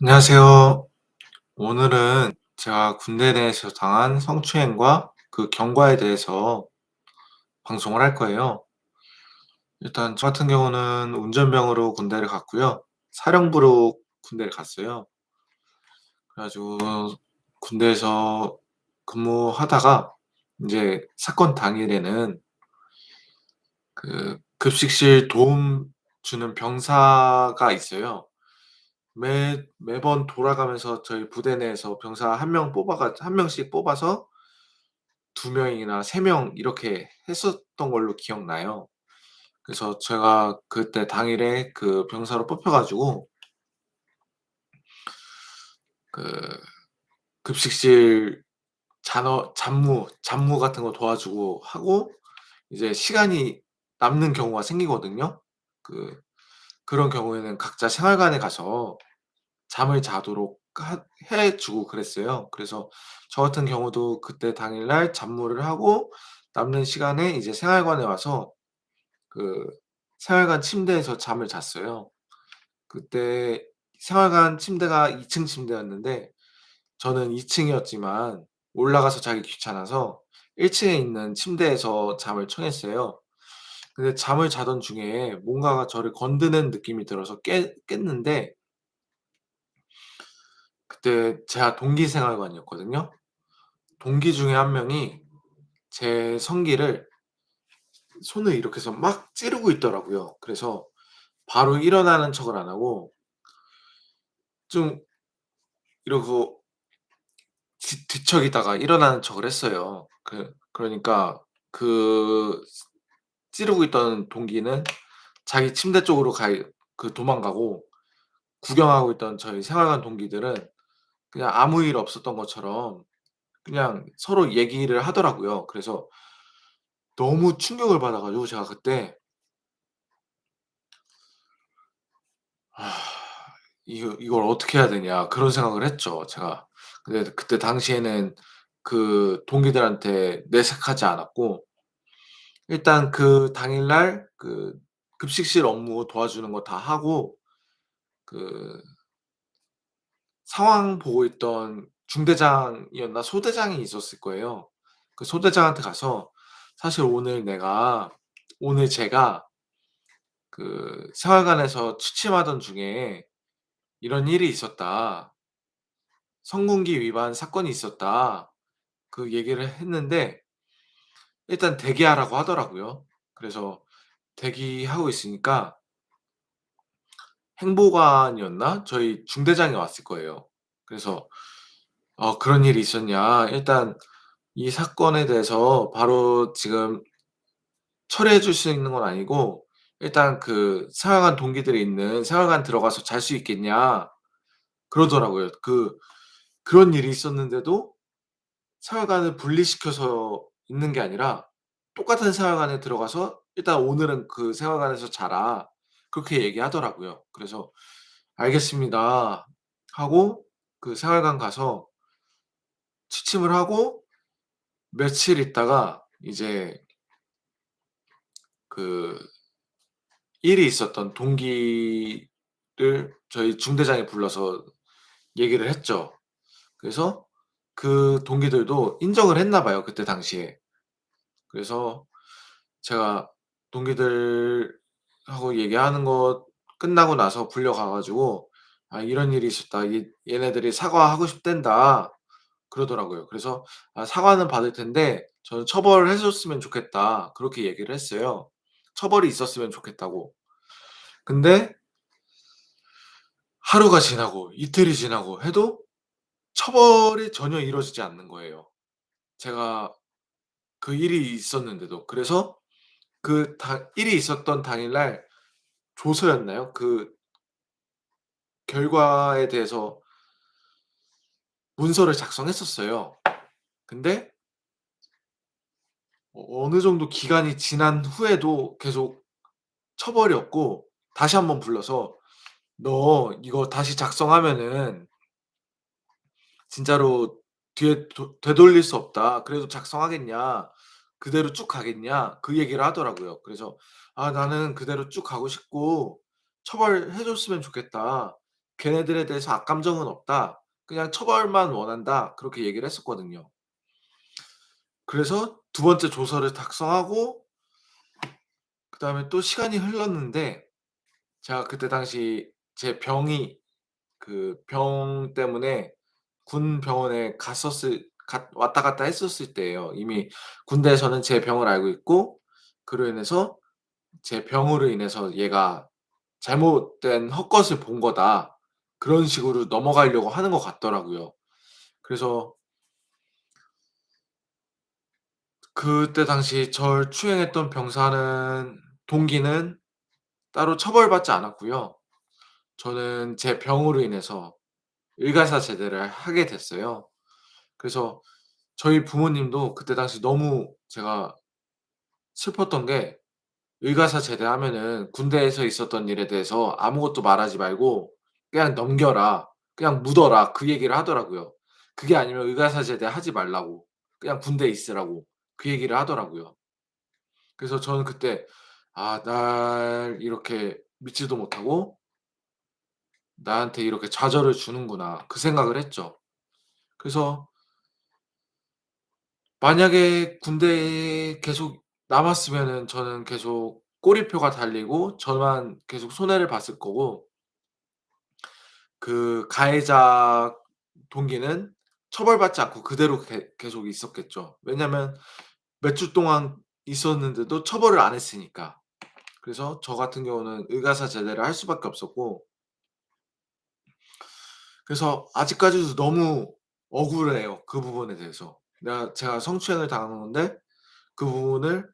안녕하세요. 오늘은 제가 군대 내에서 당한 성추행과 그 경과에 대해서 방송을 할 거예요. 일단 저 같은 경우는 운전병으로 군대를 갔고요. 사령부로 군대를 갔어요. 그래 가지고 군대에서 근무하다가 인제 사건 당일에는 그 급식실 도움 주는 병사가 있어요. 매 매번 돌아가면서 저희 부대 내에서 병사 1 명 뽑아 가 1 명씩 뽑아서 2 명이나 3 명 이렇게 했었던 걸로 기억나요. 그래서 제가 그때 당일에 그 병사로 뽑혀 가지고 그 급식실 잔어 잡무 잡무 같은 거 도와주고 하고 이제 시간이 남는 경우가 생기거든요. 그 그런 경우에는 각자 생활관에 가서 잠을 자도록 하 해 주고 그랬어요. 그래서 저 같은 경우도 그때 당일날 잡무를 하고 남는 시간에 이제 생활관에 와서 그 생활관 침대에서 잠을 잤어요. 그때 생활관 침대가 2 층 침대였는데 저는 2 층이었지만 올라가서 자기 귀찮아서 1 층에 있는 침대에서 잠을 청했어요. 근데 잠을 자던 중에 뭔가가 저를 건드는 느낌이 들어서 깨 깼는데 그때 제가 동기 생활관이었거든요. 동기 중에 1 명이 제 성기를 손을 이렇게 해서 막 찌르고 있더라고요. 그래서 바로 일어나는 척을 안 하고 좀 이러고 뒤 뒤척이다가 일어나는 척을 했어요. 그 그러니까 그 찌르고 있던 동기는 자기 침대 쪽으로 가 그 도망가고 구경하고 있던 저희 생활관 동기들은 그냥 아무 일 없었던 것처럼 그냥 서로 얘기를 하더라고요. 그래서 너무 충격을 받아 가지고 제가 그때 '아 이거 이걸 어떻게 해야 되냐.' 그런 생각을 했죠 제가. 근데 그때 당시에는 그 동기들한테 내색하지 않았고 일단 그 당일날 그 급식실 업무 도와주는 거 다 하고 그 상황 보고 있던 중대장이었나 소대장이 있었을 거예요. 그 소대장한테 가서 "사실 오늘 내가 오늘 제가 그 생활관에서 취침하던 중에 이런 일이 있었다. 성군기 위반 사건이 있었다." 그 얘기를 했는데 일단 대기하라고 하더라고요. 그래서 대기하고 있으니까 행보관이었나? 저희 중대장이 왔을 거예요. 그래서 "어 그런 일이 있었냐. 일단 이 사건에 대해서 바로 지금 처리해 줄 수 있는 건 아니고 일단 그 생활관 동기들이 있는 생활관 들어가서 잘 수 있겠냐." 그러더라고요. 그 그런 일이 있었는데도 생활관을 분리시켜서 있는 게 아니라 똑같은 생활관에 들어가서 "일단 오늘은 그 생활관에서 자라." 그렇게 얘기하더라고요. 그래서 "알겠습니다." 하고 그 생활관 가서 취침을 하고 며칠 있다가 이제 그 일이 있었던 동기를 저희 중대장이 불러서 얘기를 했죠. 그래서 그 동기들도 인정을 했나 봐요 그때 당시에. 그래서 제가 동기들 하고 얘기하는 거 끝나고 나서 불려가 가지고 "아 이런 일이 있었다. 이 얘네들이 사과하고 싶댄다." 그러더라고요. 그래서 "아 사과는 받을 텐데 저는 처벌을 해 줬으면 좋겠다." 그렇게 얘기를 했어요. 처벌이 있었으면 좋겠다고. 근데 하루가 지나고 이틀이 지나고 해도 처벌이 전혀 이루어지지 않는 거예요. 제가 그 일이 있었는데도. 그래서 그당 일이 있었던 당일날 조서였나요? 그 결과에 대해서 문서를 작성했었어요. 근데 어 어느 정도 기간이 지난 후에도 계속 처벌이 없고 다시 1 번 불러서 "너 이거 다시 작성하면은" "진짜로 뒤에 도 되돌릴 수 없다. 그래도 작성하겠냐? 그대로 쭉 가겠냐?" 그 얘기를 하더라고요. 그래서 "아 나는 그대로 쭉 가고 싶고 처벌해 줬으면 좋겠다." 걔네들에 대해서 악감정은 없다. 그냥 처벌만 원한다. 그렇게 얘기를 했었거든요. 그래서 2 번째 조서를 작성하고 그다음에 또 시간이 흘렀는데 제가 그때 당시 제 병이 그 병 때문에 군 병원에 갔었을 갔 왔다 갔다 했었을 때예요. 이미 군대에서는 제 병을 알고 있고 그로 인해서 제 병으로 인해서 '얘가 잘못된 헛것을 본 거다.' 그런 식으로 넘어가려고 하는 것 같더라고요. 그래서 그때 당시 절 추행했던 병사는 동기는 따로 처벌받지 않았고요. 저는 제 병으로 인해서 의가사 제대를 하게 됐어요. 그래서 저희 부모님도 그때 당시 너무 제가 슬펐던 게 "의가사 제대하면은 군대에서 있었던 일에 대해서 아무것도 말하지 말고 그냥 넘겨라. 그냥 묻어라." 그 얘기를 하더라고요. 그게 아니면 의가사 제대하지 말라고. 그냥 군대에 있으라고 그 얘기를 하더라고요. 그래서 저는 그때 '아 날 이렇게 믿지도 못하고' '나한테 이렇게 좌절을 주는구나.' 그 생각을 했죠. 그래서 만약에 군대에 계속 남았으면은 저는 계속 꼬리표가 달리고 저만 계속 손해를 봤을 거고 그 가해자 동기는 처벌받지 않고 그대로 계 계속 있었겠죠. 왜냐면 몇 주 동안 있었는데도 처벌을 안 했으니까. 그래서 저 같은 경우는 의가사 제대를 할 수밖에 없었고 그래서 아직까지도 너무 억울해요, 그 부분에 대해서. 내가 제가 성추행을 당한 건데 그 부분을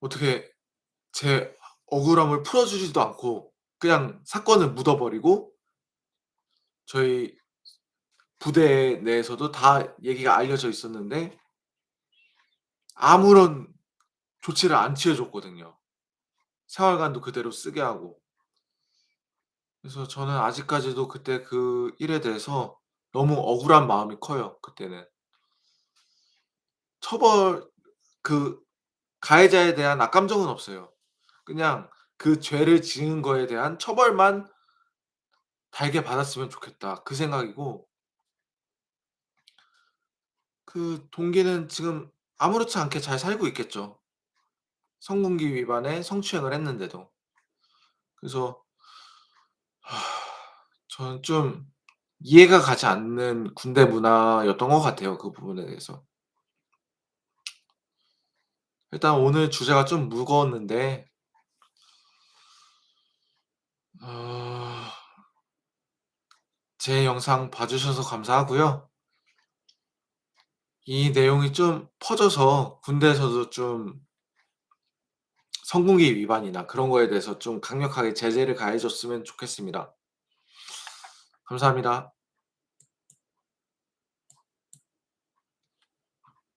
어떻게 제 억울함을 풀어 주지도 않고 그냥 사건을 묻어 버리고 저희 부대 내에서도 다 얘기가 알려져 있었는데 아무런 조치를 안 취해 줬거든요. 생활관도 그대로 쓰게 하고. 그래서 저는 아직까지도 그때 그 일에 대해서 너무 억울한 마음이 커요, 그때는. 처벌 그 가해자에 대한 악감정은 없어요. 그냥 그 죄를 지은 거에 대한 처벌만 '달게 받았으면 좋겠다.' 그 생각이고 그 동기는 지금 아무렇지 않게 잘 살고 있겠죠. 성군기 위반에 성추행을 했는데도. 그래서 저는 좀 이해가 가지 않는 군대 문화였던 것 같아요, 그 부분에 대해서. 일단 오늘 주제가 좀 무거웠는데 어 제 영상 봐 주셔서 감사하고요. 이 내용이 좀 퍼져서 군대에서도 좀 성군기 위반이나 그런 거에 대해서 좀 강력하게 제재를 가해 줬으면 좋겠습니다. 감사합니다.